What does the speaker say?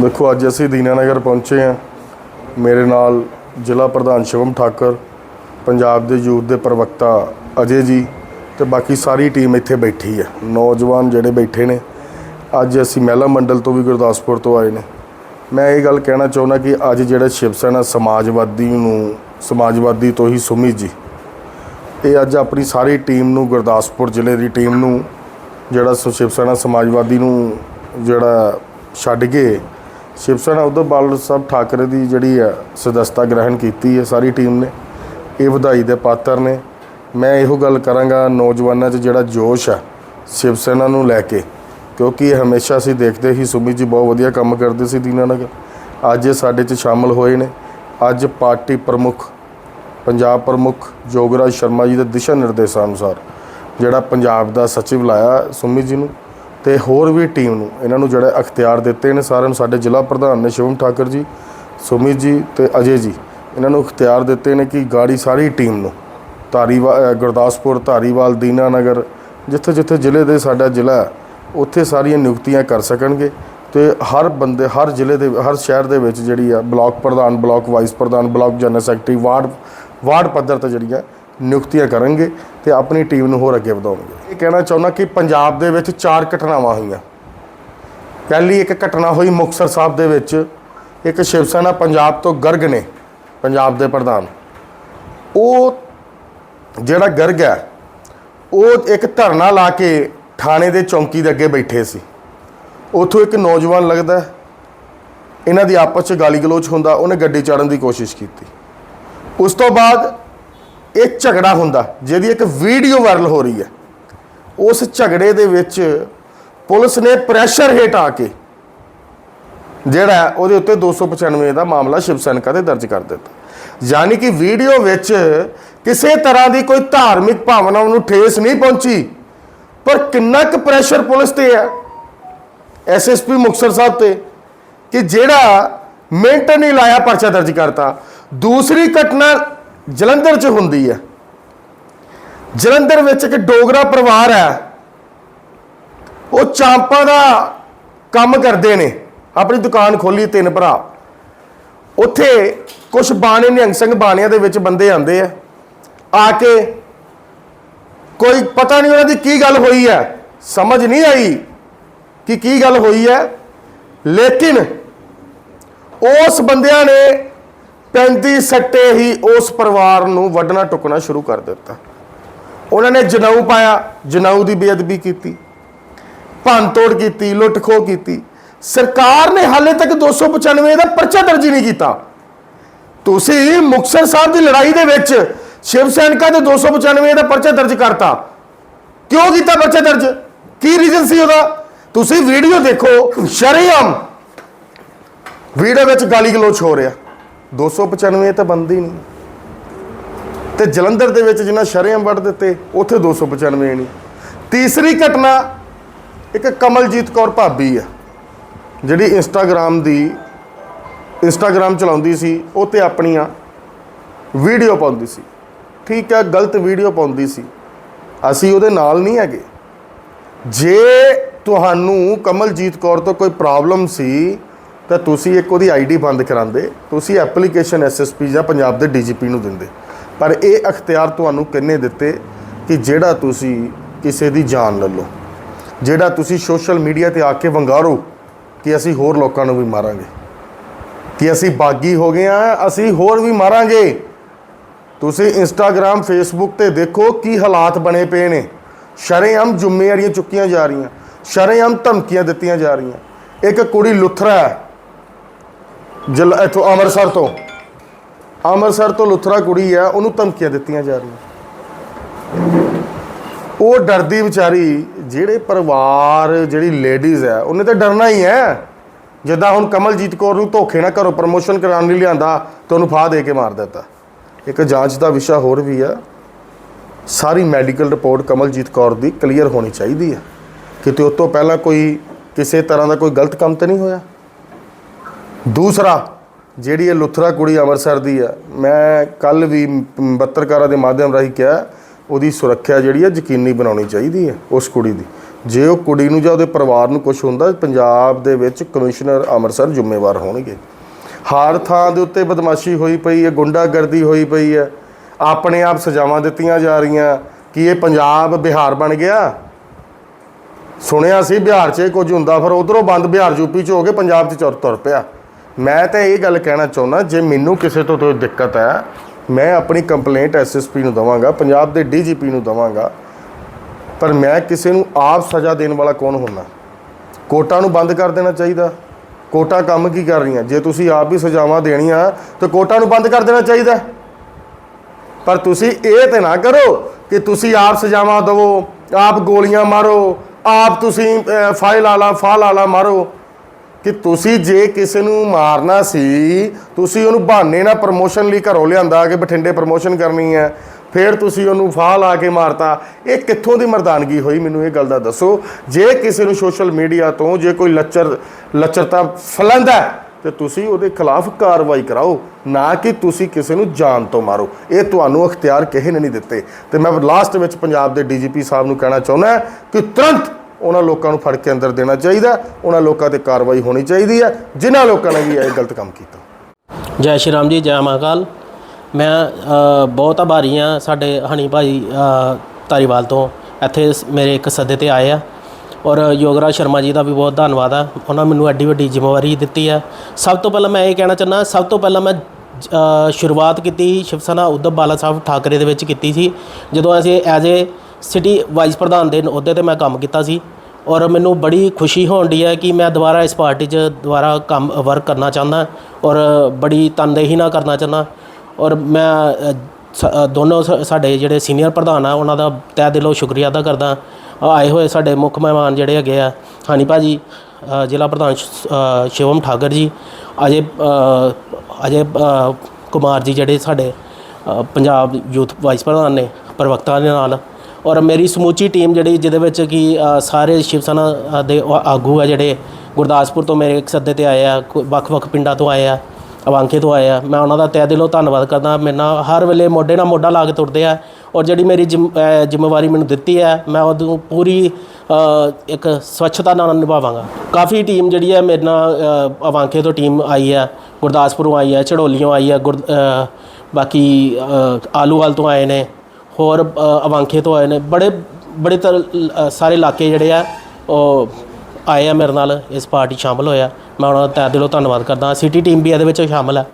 ਦੇਖੋ, ਅੱਜ ਅਸੀਂ ਦੀਨਾਨਗਰ ਪਹੁੰਚੇ ਹਾਂ। ਮੇਰੇ ਨਾਲ ਜ਼ਿਲ੍ਹਾ ਪ੍ਰਧਾਨ ਸ਼ਿਵਮ ਠਾਕਰ, ਪੰਜਾਬ ਦੇ ਯੂਥ ਦੇ ਪ੍ਰਵਕਤਾ ਅਜੇ ਜੀ ਤੇ ਬਾਕੀ ਸਾਰੀ ਟੀਮ ਇੱਥੇ ਬੈਠੀ ਹੈ। ਨੌਜਵਾਨ ਜਿਹੜੇ ਬੈਠੇ ਨੇ, ਅੱਜ ਅਸੀਂ ਮਹਿਲਾ ਮੰਡਲ ਤੋਂ ਵੀ ਗੁਰਦਾਸਪੁਰ ਤੋਂ ਆਏ ਨੇ। ਮੈਂ ਇਹ ਗੱਲ ਕਹਿਣਾ ਚਾਹੁੰਦਾ ਕਿ ਅੱਜ ਜਿਹੜਾ ਸ਼ਿਵ ਸੈਨਾ ਸਮਾਜਵਾਦੀ ਨੂੰ, ਸਮਾਜਵਾਦੀ ਤੋਂ ਹੀ ਸੁਮੀ ਜੀ, ਇਹ ਅੱਜ ਆਪਣੀ ਸਾਰੀ ਟੀਮ ਨੂੰ, ਗੁਰਦਾਸਪੁਰ ਜ਼ਿਲ੍ਹੇ ਦੀ ਟੀਮ ਨੂੰ, ਜਿਹੜਾ ਸੋ ਸ਼ਿਵ ਸੈਨਾ ਸਮਾਜਵਾਦੀ ਨੂੰ ਜਿਹੜਾ ਛੱਡ ਕੇ ਸ਼ਿਵ ਸੈਨਾ, ਉਧਰ ਬਾਲ ਸਾਹਿਬ ਠਾਕਰੇ ਦੀ ਜਿਹੜੀ ਹੈ ਸਦਸਤਾ ਗ੍ਰਹਿਣ ਕੀਤੀ ਹੈ ਸਾਰੀ ਟੀਮ ਨੇ। ਇਹ ਵਧਾਈ ਦੇ ਪਾਤਰ ਨੇ। ਮੈਂ ਇਹੋ ਗੱਲ ਕਰਾਂਗਾ ਨੌਜਵਾਨਾਂ 'ਚ ਜਿਹੜਾ ਜੋਸ਼ ਹੈ ਸ਼ਿਵ ਸੈਨਾ ਨੂੰ ਲੈ ਕੇ, ਕਿਉਂਕਿ ਇਹ ਹਮੇਸ਼ਾ ਅਸੀਂ ਦੇਖਦੇ ਸੀ ਸੁਮੀ ਜੀ ਬਹੁਤ ਵਧੀਆ ਕੰਮ ਕਰਦੇ ਸੀ ਦੀਨਾਨਗਰ ਅੱਜ ਇਹ ਸਾਡੇ 'ਚ ਸ਼ਾਮਲ ਹੋਏ ਨੇ। ਅੱਜ ਪਾਰਟੀ ਪ੍ਰਮੁੱਖ, ਪੰਜਾਬ ਪ੍ਰਮੁੱਖ ਜੋਗਰਾਜ ਸ਼ਰਮਾ ਜੀ ਦੇ ਦਿਸ਼ਾ ਨਿਰਦੇਸ਼ਾਂ ਅਨੁਸਾਰ ਜਿਹੜਾ ਪੰਜਾਬ ਦਾ ਸਚਿਵ ਲਾਇਆ ਸੁਮੀ ਜੀ ਨੂੰ। ਤੇ ਹੋਰ ਵੀ ਟੀਮ ਨੂੰ, ਇਹਨਾਂ ਨੂੰ ਜਿਹੜਾ ਅਖਤਿਆਰ ਦਿੱਤੇ ਨੇ ਸਾਰਿਆਂ ਨੂੰ, ਸਾਡੇ ਜ਼ਿਲ੍ਹਾ ਪ੍ਰਧਾਨ ਨੇ ਸ਼ਿਵਮ ਠਾਕਰ ਜੀ, ਸੁਮਿਤ ਜੀ ਤੇ ਅਜੇ ਜੀ, ਇਹਨਾਂ ਨੂੰ ਅਖਤਿਆਰ ਦਿੱਤੇ ਨੇ ਕਿ ਗਾੜੀ ਸਾਰੀ ਟੀਮ ਨੂੰ ਧਾਰੀਵਾਲ ਗੁਰਦਾਸਪੁਰ, ਧਾਰੀਵਾਲ, ਦੀਨਾਨਗਰ ਜਿੱਥੇ ਜਿੱਥੇ ਜ਼ਿਲ੍ਹੇ ਦੇ ਸਾਡਾ ਜ਼ਿਲ੍ਹਾ ਉੱਥੇ ਸਾਰੀਆਂ ਨਿਯੁਕਤੀਆਂ ਕਰ ਸਕਣਗੇ ਤੇ ਹਰ ਬੰਦੇ, ਹਰ ਜ਼ਿਲ੍ਹੇ ਦੇ, ਹਰ ਸ਼ਹਿਰ ਦੇ ਵਿੱਚ ਜਿਹੜੀ ਆ ਬਲਾਕ ਪ੍ਰਧਾਨ, ਬਲਾਕ ਵਾਈਸ ਪ੍ਰਧਾਨ, block general secretary, ward ward ਪੱਧਰ ਤੇ ਜਿਹੜੀ ਜਿਹੜੀਆਂ ਨਿਯੁਕਤੀਆਂ ਕਰਨਗੇ ਤੇ ਆਪਣੀ ਟੀਮ ਨੂੰ ਹੋਰ ਅੱਗੇ ਵਧਾਉਣਗੇ। ਇਹ ਕਹਿਣਾ ਚਾਹੁੰਦਾ ਕਿ ਪੰਜਾਬ ਦੇ ਵਿੱਚ ਚਾਰ ਘਟਨਾਵਾਂ ਹੋਈਆਂ। ਪਹਿਲੀ ਇੱਕ ਘਟਨਾ ਹੋਈ ਮੁਕਤਸਰ ਸਾਹਿਬ ਦੇ ਵਿੱਚ। ਇੱਕ ਸ਼ਿਵ ਸੈਨਾ ਪੰਜਾਬ ਤੋਂ ਗਰਗ ਨੇ, ਪੰਜਾਬ ਦੇ ਪ੍ਰਧਾਨ। ਉਹ ਜਿਹੜਾ ਗਰਗ ਹੈ, ਉਹ ਇੱਕ ਧਰਨਾ ਲਾ ਕੇ ਥਾਣੇ ਦੇ ਚੌਂਕੀ ਦੇ ਅੱਗੇ ਬੈਠੇ ਸੀ। ਉੱਥੋਂ ਇੱਕ ਨੌਜਵਾਨ ਲੱਗਦਾ ਇਹਨਾਂ ਦੀ ਆਪਸ 'ਚ ਗਾਲੀ ਗਲੋਚ ਹੁੰਦਾ, ਉਹਨੇ ਗੱਡੀ ਚੜਨ ਦੀ ਕੋਸ਼ਿਸ਼ ਕੀਤੀ। ਉਸ ਤੋਂ ਬਾਅਦ ਇਹ ਝਗੜਾ ਹੁੰਦਾ, ਜਿਹਦੀ ਇੱਕ ਵੀਡੀਓ ਵਾਇਰਲ ਹੋ ਰਹੀ ਹੈ। ਉਸ ਝਗੜੇ ਦੇ ਵਿੱਚ ਪੁਲਿਸ ਨੇ ਪ੍ਰੈਸ਼ਰ ਹੇਠ ਆ ਕੇ ਜਿਹੜਾ ਉਹਦੇ ਉੱਤੇ 295 ਦਾ ਮਾਮਲਾ ਸ਼ਿਵ ਸੈਨਿਕਾ ਤੇ ਦਰਜ ਕਰ ਦਿੱਤਾ। ਯਾਨੀ ਕਿ ਵੀਡੀਓ ਵਿੱਚ ਕਿਸੇ ਤਰ੍ਹਾਂ ਦੀ ਕੋਈ ਧਾਰਮਿਕ ਭਾਵਨਾ ਨੂੰ ਠੇਸ ਨਹੀਂ ਪਹੁੰਚੀ, ਪਰ ਕਿੰਨਾ ਕੁ ਪ੍ਰੈਸ਼ਰ ਪੁਲਿਸ ਤੇ ਹੈ। ਐਸਐਸਪੀ ਮੁਕਤਸਰ ਸਾਹਿਬ ਤੇ ਕਿ ਜਿਹੜਾ ਮਿੰਟ ਨਹੀਂ ਲਾਇਆ ਪਰਚਾ ਦਰਜ ਕਰਤਾ। ਦੂਸਰੀ ਘਟਨਾ ਜਲੰਧਰ 'ਚ ਹੁੰਦੀ ਹੈ। ਜਲੰਧਰ ਵਿੱਚ ਇੱਕ ਡੋਗਰਾ ਪਰਿਵਾਰ ਹੈ। ਉਹ ਚਾਂਪਾਂ ਦਾ ਕੰਮ ਕਰਦੇ ਨੇ। ਆਪਣੀ ਦੁਕਾਨ ਖੋਲੀ, ਤਿੰਨ ਭਰਾ। ਉੱਥੇ ਕੁਝ ਬਾਣੇ ਨਿਹੰਗ ਸਿੰਘ ਬਾਣਿਆਂ ਦੇ ਵਿੱਚ ਬੰਦੇ ਆਂਦੇ ਆ। ਆ ਕੇ ਕੋਈ ਪਤਾ ਨਹੀਂ ਉਹਨਾਂ ਦੀ ਕੀ ਗੱਲ ਹੋਈ ਹੈ। ਸਮਝ ਨਹੀਂ ਆਈ ਕਿ ਕੀ ਗੱਲ ਹੋਈ ਹੈ। ਲੇਕਿਨ ਉਸ ਬੰਦਿਆਂ ਨੇ 35 ਸੱਟੇ ਹੀ ਉਸ ਪਰਿਵਾਰ ਨੂੰ ਵੱਢਣਾ ਟੁਕਣਾ ਸ਼ੁਰੂ ਕਰ ਦਿੱਤਾ। ਉਹਨਾਂ ਨੇ ਜਨਾਊ ਪਾਇਆ, ਜਨਾਊ ਦੀ ਬੇਅਦਬੀ ਕੀਤੀ, ਭੰਨ ਤੋੜ ਕੀਤੀ ਲੁੱਟ ਖੋਹ ਕੀਤੀ। ਸਰਕਾਰ ਨੇ ਹਾਲੇ ਤੱਕ 295 ਦਾ ਪਰਚਾ ਦਰਜ ਹੀ ਨਹੀਂ ਕੀਤਾ। ਤੁਸੀਂ ਮੁਕਤਸਰ ਸਾਹਿਬ ਦੀ ਲੜਾਈ ਦੇ ਵਿੱਚ ਸ਼ਿਵ ਸੈਨਿਕਾਂ ਦੇ 295 ਦਾ ਪਰਚਾ ਦਰਜ ਕਰਤਾ। ਕਿਉਂ ਕੀਤਾ ਪਰਚਾ ਦਰਜ? ਕੀ ਰੀਜ਼ਨ ਸੀ ਉਹਦਾ? ਤੁਸੀਂ ਵੀਡੀਓ ਦੇਖੋ, ਸ਼ਰੇਆਮ ਵੀਡੀਓ ਵਿੱਚ ਗਾਲੀ ਗਲੋਚ ਹੋ ਰਿਹਾ। 295 ਤਾਂ ਬੰਦੀ ਨਹੀਂ। ਤੇ ਜਲੰਧਰ ਦੇ ਵਿੱਚ ਜਿਨ੍ਹਾਂ ਸ਼ਰੇਆਮ ਵੱਢ ਦਿੱਤੇ, ਉੱਥੇ 295 ਨਹੀਂ। ਤੀਸਰੀ ਘਟਨਾ ਇੱਕ ਕਮਲਜੀਤ ਕੌਰ ਭਾਬੀ ਆ, ਜਿਹੜੀ ਇੰਸਟਾਗ੍ਰam ਦੀ ਇੰਸਟਾਗ੍ਰam ਚਲਾਉਂਦੀ ਸੀ, ਉਹ ਤੇ ਆਪਣੀਆਂ ਵੀਡੀਓ ਪਾਉਂਦੀ ਸੀ। ਠੀਕ ਹੈ ਗਲਤ ਵੀਡੀਓ ਪਾਉਂਦੀ ਸੀ। ਅਸੀਂ ਉਹਦੇ ਨਾਲ ਨਹੀਂ ਹੈਗੇ। ਜੇ ਤੁਹਾਨੂੰ ਕਮਲਜੀਤ ਕੌਰ ਤੋਂ ਕੋਈ ਪ੍ਰੋਬਲਮ ਸੀ ਤਾਂ ਤੁਸੀਂ ਇੱਕ ਉਹਦੀ ਆਈਡੀ ਬੰਦ ਕਰਾਉਂਦੇ, ਤੁਸੀਂ ਐਪਲੀਕੇਸ਼ਨ ਐਸਐਸਪੀ ਜਾਂ ਪੰਜਾਬ ਦੇ ਡੀਜੀਪੀ ਨੂੰ ਦਿੰਦੇ। ਪਰ ਇਹ ਅਖਤਿਆਰ ਤੁਹਾਨੂੰ ਕਿੰਨੇ ਦਿੱਤੇ ਕਿ ਜਿਹੜਾ ਤੁਸੀਂ ਕਿਸੇ ਦੀ ਜਾਨ ਲੈ ਲਓ? ਜਿਹੜਾ ਤੁਸੀਂ ਸੋਸ਼ਲ ਮੀਡੀਆ ਤੇ ਆ ਕੇ ਵੰਗਾਰੋ ਕਿ ਅਸੀਂ ਹੋਰ ਲੋਕਾਂ ਨੂੰ ਵੀ ਮਾਰਾਂਗੇ? ਕਿ ਅਸੀਂ ਬਾਗੀ ਹੋ ਗਏ ਆ ਅਸੀਂ ਹੋਰ ਵੀ ਮਾਰਾਂਗੇ? ਤੁਸੀਂ ਇੰਸਟਾਗ੍ਰam ਫੇਸਬੁੱਕ ਤੇ ਦੇਖੋ ਕੀ ਹਾਲਾਤ ਬਣੇ ਪਏ ਨੇ। ਸ਼ਰੇਆਮ ਜ਼ਿੰਮੇਵਾਰੀਆਂ ਚੁੱਕੀਆਂ ਜਾ ਰਹੀਆਂ, ਸ਼ਰੇਆਮ ਧਮਕੀਆਂ ਦਿੱਤੀਆਂ ਜਾ ਰਹੀਆਂ। ਇੱਕ ਕੁੜੀ ਲੁਥਰਾ ਹੈ ਜਲ ਇਥੋਂ ਅੰਮ੍ਰਿਤਸਰ ਤੋਂ। ਅੰਮ੍ਰਿਤਸਰ ਤੋਂ ਲੁਥਰਾ ਕੁੜੀ ਹੈ, ਉਹਨੂੰ ਧਮਕੀਆਂ ਦਿੱਤੀਆਂ ਜਾ ਰਹੀਆਂ। ਉਹ ਡਰਦੀ ਵਿਚਾਰੀ, ਜਿਹੜੇ ਪਰਿਵਾਰ, ਜਿਹੜੀ ਲੇਡੀਜ਼ ਹੈ, ਉਹਨੇ ਤਾਂ ਡਰਨਾ ਹੀ ਹੈ। ਜਿੱਦਾਂ ਹੁਣ ਕਮਲਜੀਤ ਕੌਰ ਨੂੰ ਧੋਖੇ ਨਾਲ ਘਰੋਂ ਪ੍ਰਮੋਸ਼ਨ ਕਰਾਉਣ ਲਈ ਲਿਆਂਦਾ, ਤੇ ਉਹਨੂੰ ਫਾਹ ਦੇ ਕੇ ਮਾਰ ਦਿੱਤਾ। ਇੱਕ ਜਾਂਚ ਦਾ ਵਿਸ਼ਾ ਹੋਰ ਵੀ ਆ ਸਾਰੀ ਮੈਡੀਕਲ ਰਿਪੋਰਟ ਕਮਲਜੀਤ ਕੌਰ ਦੀ ਕਲੀਅਰ ਹੋਣੀ ਚਾਹੀਦੀ ਹੈ। ਕਿਤੇ ਉਸ ਤੋਂ ਪਹਿਲਾਂ ਕੋਈ ਕਿਸੇ ਤਰ੍ਹਾਂ ਦਾ ਕੋਈ ਗਲਤ ਕੰਮ ਤਾਂ ਨਹੀਂ ਹੋਇਆ? ਦੂਸਰਾ, ਜਿਹੜੀ ਇਹ ਲੁਥਰਾ ਕੁੜੀ ਅੰਮ੍ਰਿਤਸਰ ਦੀ ਆ, ਮੈਂ ਕੱਲ ਵੀ ਪੱਤਰਕਾਰਾਂ ਦੇ ਮਾਧਿਅਮ ਰਾਹੀਂ ਕਿਹਾ, ਉਹਦੀ ਸੁਰੱਖਿਆ ਜਿਹੜੀ ਹੈ ਯਕੀਨੀ ਬਣਾਉਣੀ ਚਾਹੀਦੀ ਹੈ ਉਸ ਕੁੜੀ ਦੀ। ਜੇ ਉਹ ਕੁੜੀ ਨੂੰ ਜਾਂ ਉਹਦੇ ਪਰਿਵਾਰ ਨੂੰ ਕੁਝ ਹੁੰਦਾ, ਪੰਜਾਬ ਦੇ ਵਿੱਚ ਕਮਿਸ਼ਨਰ ਅੰਮ੍ਰਿਤਸਰ ਜ਼ਿੰਮੇਵਾਰ ਹੋਣਗੇ। ਹਰ ਥਾਂ ਦੇ ਉੱਤੇ ਬਦਮਾਸ਼ੀ ਹੋਈ ਪਈ ਹੈ ਗੁੰਡਾਗਰਦੀ ਹੋਈ ਪਈ ਹੈ ਆਪਣੇ ਆਪ ਸਜ਼ਾਵਾਂ ਦਿੱਤੀਆਂ ਜਾ ਰਹੀਆਂ, ਕਿ ਇਹ ਪੰਜਾਬ ਬਿਹਾਰ ਬਣ ਗਿਆ? ਸੁਣਿਆ ਸੀ ਬਿਹਾਰ 'ਚ ਇਹ ਕੁਝ ਹੁੰਦਾ, ਫਿਰ ਉਧਰੋਂ ਬੰਦ ਬਿਹਾਰ ਯੂਪੀ 'ਚ ਹੋ ਕੇ ਪੰਜਾਬ 'ਚ ਚੁਰ ਤੁਰ ਪਿਆ। ਮੈਂ ਤਾਂ ਇਹ ਗੱਲ ਕਹਿਣਾ ਚਾਹੁੰਦਾ, ਜੇ ਮੈਨੂੰ ਕਿਸੇ ਤੋਂ ਕੋਈ ਦਿੱਕਤ ਹੈ, ਮੈਂ ਆਪਣੀ ਕੰਪਲੇਂਟ ਐਸਐਸਪੀ ਨੂੰ ਦਵਾਂਗਾ, ਪੰਜਾਬ ਦੇ ਡੀਜੀਪੀ ਨੂੰ ਦਵਾਂਗਾ, ਪਰ ਮੈਂ ਕਿਸੇ ਨੂੰ ਆਪ ਸਜ਼ਾ ਦੇਣ ਵਾਲਾ ਕੌਣ ਹੁੰਦਾ? ਕੋਟਾ ਨੂੰ ਬੰਦ ਕਰ ਦੇਣਾ ਚਾਹੀਦਾ। ਕੋਟਾ ਕੰਮ ਕੀ ਕਰ ਰਹੀਆਂ? ਜੇ ਤੁਸੀਂ ਆਪ ਵੀ ਸਜ਼ਾਵਾਂ ਦੇਣੀਆਂ, ਤਾਂ ਕੋਟਾ ਨੂੰ ਬੰਦ ਕਰ ਦੇਣਾ ਚਾਹੀਦਾ। ਪਰ ਤੁਸੀਂ ਇਹ ਤੇ ਨਾ ਕਰੋ ਕਿ ਤੁਸੀਂ ਆਪ ਸਜ਼ਾਵਾਂ ਦਿਵੋ, ਆਪ ਗੋਲੀਆਂ ਮਾਰੋ, ਆਪ ਤੁਸੀਂ ਫਾਈਲ ਆਲਾ, ਫਾਲ ਆਲਾ ਮਾਰੋ। ਕਿ ਤੁਸੀਂ ਜੇ ਕਿਸੇ ਨੂੰ ਮਾਰਨਾ ਸੀ ਤੁਸੀਂ ਉਹਨੂੰ ਬਹਾਨੇ ਨਾਲ ਪ੍ਰਮੋਸ਼ਨ ਲਈ ਘਰੋਂ ਲਿਆਂਦਾ ਕਿ ਬਠਿੰਡੇ ਪ੍ਰਮੋਸ਼ਨ ਕਰਨੀ ਹੈ ਫਿਰ ਤੁਸੀਂ ਉਹਨੂੰ ਫਾਹ ਲਾ ਕੇ ਮਾਰਤਾ। ਇਹ ਕਿੱਥੋਂ ਦੀ ਮਰਦਾਨਗੀ ਹੋਈ? ਮੈਨੂੰ ਇਹ ਗੱਲ ਦਾ ਦੱਸੋ। ਜੇ ਕਿਸੇ ਨੂੰ ਸੋਸ਼ਲ ਮੀਡੀਆ ਤੋਂ ਜੇ ਕੋਈ ਲੱਚਰ ਲੱਚਰਤਾ ਫੈਲਾਉਂਦਾ ਹੈ, ਤੇ ਤੁਸੀਂ ਉਹਦੇ ਖਿਲਾਫ ਕਾਰਵਾਈ ਕਰਾਓ। ਨਾ ਕਿ ਤੁਸੀਂ ਕਿਸੇ ਨੂੰ ਜਾਨ ਤੋਂ ਮਾਰੋ। ਇਹ ਤੁਹਾਨੂੰ ਅਖਤਿਆਰ ਕਿਸੇ ਨੇ ਨਹੀਂ ਦਿੱਤੇ। ਤੇ ਮੈਂ ਲਾਸਟ ਵਿੱਚ ਪੰਜਾਬ ਦੇ ਡੀਜੀਪੀ ਸਾਹਿਬ ਨੂੰ ਕਹਿਣਾ ਚਾਹੁੰਦਾ ਕਿ ਤੁਰੰਤ ਉਹਨਾਂ ਲੋਕਾਂ ਨੂੰ ਫੜ ਕੇ ਅੰਦਰ ਦੇਣਾ ਚਾਹੀਦਾ ਉਹਨਾਂ ਲੋਕਾਂ ਤੇ ਕਾਰਵਾਈ ਹੋਣੀ ਚਾਹੀਦੀ ਹੈ ਜਿਨ੍ਹਾਂ ਲੋਕਾਂ ਨੇ ਵੀ ਇਹ ਗਲਤ ਕੰਮ ਕੀਤਾ। ਜੈ ਸ਼੍ਰੀ ਰਾਮ ਜੀ ਜੈ ਮਹਾਕਾਲ ਮੈਂ ਬਹੁਤ ਆਭਾਰੀ ਹਾਂ ਸਾਡੇ ਹਣੀ ਭਾਈ ਅ, ਧਾਰੀਵਾਲ ਤੋਂ। ਇੱਥੇ ਮੇਰੇ ਇੱਕ ਸੱਦੇ ਤੇ ਆਏ ਆ। ਔਰ ਯੋਗਰਾਜ ਸ਼ਰਮਾ ਜੀ ਦਾ ਵੀ ਬਹੁਤ ਧੰਨਵਾਦ ਆ। ਉਹਨਾਂ ਮੈਨੂੰ ਐਡੀ ਵੱਡੀ ਜ਼ਿੰਮੇਵਾਰੀ ਦਿੱਤੀ ਆ। ਸਭ ਤੋਂ ਪਹਿਲਾਂ ਮੈਂ ਇਹ ਕਹਿਣਾ ਚਾਹੁੰਦਾ ਸਭ ਤੋਂ ਪਹਿਲਾਂ ਮੈਂ ਸ਼ੁਰੂਆਤ ਕੀਤੀ ਸ਼ਿਵ ਸੈਨਾ ਉद्धਵ ਬਾਲਾ ਸਾਹਿਬ ਠਾਕਰੇ ਦੇ ਵਿੱਚ ਕੀਤੀ ਸੀ। ਜਦੋਂ ਅਸੀਂ ਐਜ਼ ਏ ਸਿਟੀ ਵਾਈਸ ਪ੍ਰਧਾਨ ਦੇ ਅਹੁਦੇ ਤੇ ਮੈਂ ਕੰਮ ਕੀਤਾ ਸੀ ਔਰ ਮੈਨੂੰ ਬੜੀ ਖੁਸ਼ੀ ਹੋਣ ਦੀ ਹੈ ਕਿ ਮੈਂ ਦੁਬਾਰਾ ਇਸ ਪਾਰਟੀ 'ਚ ਦੁਬਾਰਾ ਕੰਮ ਵਰਕ ਕਰਨਾ ਚਾਹੁੰਦਾ ਔਰ ਬੜੀ ਤਨਦੇਹੀ ਨਾਲ ਕਰਨਾ ਚਾਹੁੰਦਾ ਔਰ ਮੈਂ ਸ- ਦੋਨੋਂ ਸ- ਸਾਡੇ ਜਿਹੜੇ ਸੀਨੀਅਰ ਪ੍ਰਧਾਨ ਆ ਉਹਨਾਂ ਦਾ ਤਹਿ ਦਿਲੋਂ ਸ਼ੁਕਰੀਆ ਅਦਾ ਕਰਦਾ। ਆਏ ਹੋਏ ਸਾਡੇ ਮੁੱਖ ਮਹਿਮਾਨ ਜਿਹੜੇ ਹੈਗੇ ਆ ਹਾਨੀ ਭਾਜੀ ਅ, ਜ਼ਿਲ੍ਹਾ ਪ੍ਰਧਾਨ ਸ਼ਿਵਮ ਠਾਕਰ ਜੀ ਅਜੇ ਅਜੇ ਕੁਮਾਰ ਜੀ ਜਿਹੜੇ ਸਾਡੇ ਪੰਜਾਬ ਯੂਥ ਵਾਈਸ ਪ੍ਰਧਾਨ ਨੇ ਪ੍ਰਵਕਤਾ ਦੇ ਨਾਲ। ਔਰ ਮੇਰੀ ਸਮੂਚੀ ਟੀਮ ਜਿਹੜੀ ਜਿਹਦੇ ਵਿੱਚ ਕਿ ਸਾਰੇ ਸ਼ਿਵ ਸੈਨਾ ਦੇ ਆਗੂ ਆ ਜਿਹੜੇ ਗੁਰਦਾਸਪੁਰ ਤੋਂ ਮੇਰੇ ਇੱਕ ਸੱਦੇ ਤੇ ਆਏ ਆ ਵੱਖ-ਵੱਖ ਪਿੰਡਾਂ ਤੋਂ ਆਏ ਆ ਅਵਾਂਕੇ ਤੋਂ ਆਏ ਆ। ਮੈਂ ਉਹਨਾਂ ਦਾ ਤਹਿ ਦਿਲੋਂ ਧੰਨਵਾਦ ਕਰਦਾ। ਮੇਰੇ ਨਾਲ ਹਰ ਵੇਲੇ ਮੋਢੇ ਨਾਲ ਮੋਢਾ ਲਾ ਕੇ ਤੁਰਦੇ ਆ ਔਰ ਜਿਹੜੀ ਮੇਰੀ ਜ਼ਿੰਮ- ਜ਼ਿੰਮੇਵਾਰੀ ਮੈਨੂੰ ਦਿੱਤੀ ਹੈ ਮੈਂ ਉਹਨੂੰ ਪੂਰੀ ਇੱਕ ਸਵੱਛਤਾ ਨਾਲ ਨਿਭਾਵਾਂਗਾ। ਕਾਫੀ ਟੀਮ ਜਿਹੜੀ ਹੈ ਮੇਰੇ ਨਾਲ ਅ, ਅਵਾਂਕੇ ਤੋਂ ਟੀਮ ਆਈ ਹੈ ਗੁਰਦਾਸਪੁਰੋਂ ਆਈ ਹੈ ਝੜੋਲੀਓਂ ਆਈ ਹੈ ਗੁਰ ਬਾਕੀ ਆਲੂਵਾਲ ਤੋਂ ਆਏ ਨੇ। ਹੋਰ ਅਵਾਂਖੇ ਤੋਂ ਆਏ ਨੇ। ਬੜੇ ਬੜੇ ਤਰ ਸਾਰੇ ਇਲਾਕੇ ਜਿਹੜੇ ਆ, ਉਹ ਆਏ ਆ ਮੇਰੇ ਨਾਲ। ਇਸ ਪਾਰਟੀ ਸ਼ਾਮਲ ਹੋਇਆ ਮੈਂ ਉਹਨਾਂ ਦਾ ਤਹਿ ਦਿਲੋਂ ਧੰਨਵਾਦ ਕਰਦਾ। ਸਿਟੀ ਟੀਮ ਵੀ ਇਹਦੇ ਵਿੱਚ ਸ਼ਾਮਲ ਹੈ